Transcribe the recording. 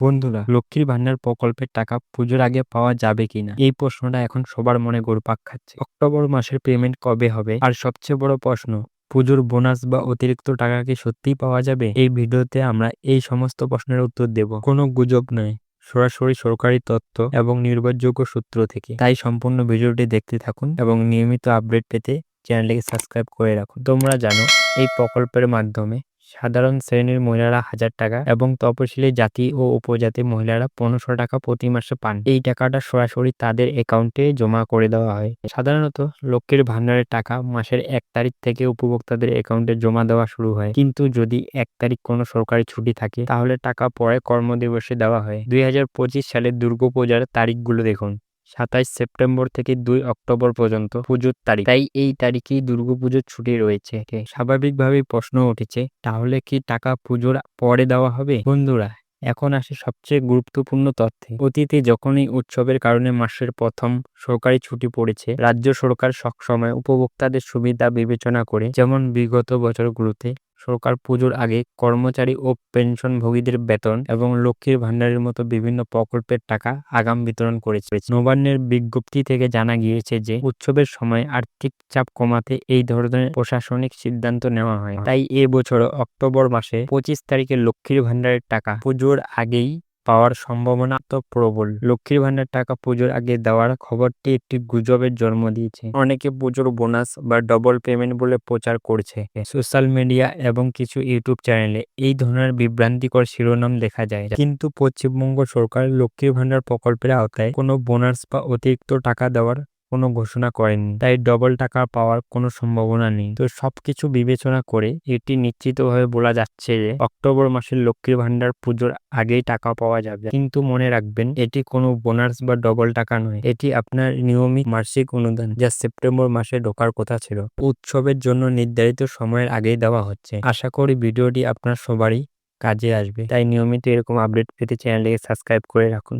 বন্ধুরা, লক্ষ্মীর ভান্ডার প্রকল্পের টাকা পুজোর আগে পাওয়া যাবে কিনা? এই প্রশ্নটা এখন সবার মনে ঘুরপাক খাচ্ছে। অক্টোবর মাসের পেমেন্ট কবে হবে? আর সবচেয়ে বড় প্রশ্ন, পুজোর বোনাস বা অতিরিক্ত টাকা কি সত্যিই পাওয়া যাবে? এই ভিডিওতে আমরা এই সমস্ত প্রশ্নের উত্তর দেব। কোনো গুজব নয়। সরাসরি সরকারি তথ্য এবং নির্ভরযোগ্য সূত্র থেকে। তাই সম্পূর্ণ ভিডিওটি দেখতে থাকুন এবং নিয়মিত আপডেট পেতে চ্যানেলটিকে সাবস্ক্রাইব করে রাখুন। তোমরা জানো, এই প্রকল্পের মাধ্যমে সাধারণ শ্রেণির মহিলারা হাজার টাকা এবং তপশিলি জাতি ও উপজাতি মহিলারা পনেরোশো টাকা প্রতি মাসে পান। এই টাকাটা সরাসরি তাদের অ্যাকাউন্টে জমা করে দেওয়া হয়। সাধারণত লক্ষ্মীর ভান্ডারের টাকা মাসের এক তারিখ থেকে উপভোক্তাদের অ্যাকাউন্টে জমা দেওয়া শুরু হয়। কিন্তু যদি এক তারিখ কোনো সরকারি ছুটি থাকে, তাহলে টাকা পরে কর্মদিবসে দেওয়া হয়। দুই হাজার পঁচিশ সালের দুর্গাপূজার তারিখগুলো দেখুন। সাতাইশ সেপ্টেম্বর থেকে দুই অক্টোবর পর্যন্ত পুজোর তারিখ। তাই এই তারিখেই দুর্গাপুজোর ছুটি রয়েছে। স্বাভাবিকভাবেই প্রশ্ন উঠেছে, তাহলে কি টাকা পুজোর পরে দেওয়া হবে? বন্ধুরা, এখন আসে সবচেয়ে গুরুত্বপূর্ণ তথ্যে। অতীতে যখনই উৎসবের কারণে মাসের প্রথম সরকারি ছুটি পড়েছে, রাজ্য সরকার সবসময় উপভোক্তাদের সুবিধা বিবেচনা করে, যেমন বিগত বছরগুলোতে সরকার পুজোর আগে কর্মচারী ও পেনশনভোগীদের বেতন এবং লক্ষ্মীর ভান্ডারের মতো বিভিন্ন প্রকল্পের টাকা আগাম বিতরণ করেছে। নবান্নের বিজ্ঞপ্তি থেকে জানা গিয়েছে যে, উৎসবের সময় আর্থিক চাপ কমাতে এই ধরনের প্রশাসনিক সিদ্ধান্ত নেওয়া হয়। তাই এ বছর অক্টোবর মাসে পঁচিশ তারিখে লক্ষ্মীর ভান্ডারের টাকা পুজোর আগেই পাওয়ার সম্ভাবনা তো প্রবল। লক্ষ্মীর ভান্ডার টাকা পুজোর আগে দেওয়ার খবরটি একটি গুজবের জন্ম দিয়েছে। অনেকে পুজোর বোনাস বা ডবল পেমেন্ট বলে প্রচার করছে। সোশ্যাল মিডিয়া এবং কিছু ইউটিউব চ্যানেলে এই ধরনের বিভ্রান্তিকর শিরোনাম দেখা যায়। কিন্তু পশ্চিমবঙ্গ সরকার লক্ষ্মীর ভান্ডার প্রকল্পের আওতায় কোনো বোনাস বা অতিরিক্ত টাকা দেওয়ার কোনো ঘোষণা করেননি তাই ডবল টাকা পাওয়ার কোনো সম্ভাবনা নেই। তো সবকিছু বিবেচনা করে এটি নিশ্চিতভাবে বলা যাচ্ছে যে অক্টোবর মাসের লক্ষ্মীর ভান্ডার পুজোর আগেই টাকা পাওয়া যাবে। কিন্তু মনে রাখবেন, এটি কোনো বোনাস বা ডবল টাকা নয়। এটি আপনার নিয়মিত মাসিক অনুদান যা সেপ্টেম্বর মাসে ঢোকার কথা ছিল। উৎসবের জন্য নির্ধারিত সময়ের আগেই দেওয়া হচ্ছে। আশা করি ভিডিওটি আপনার সবারই কাজে আসবে। তাই নিয়মিত এরকম আপডেট পেতে চ্যানেলটিকে সাবস্ক্রাইব করে রাখুন।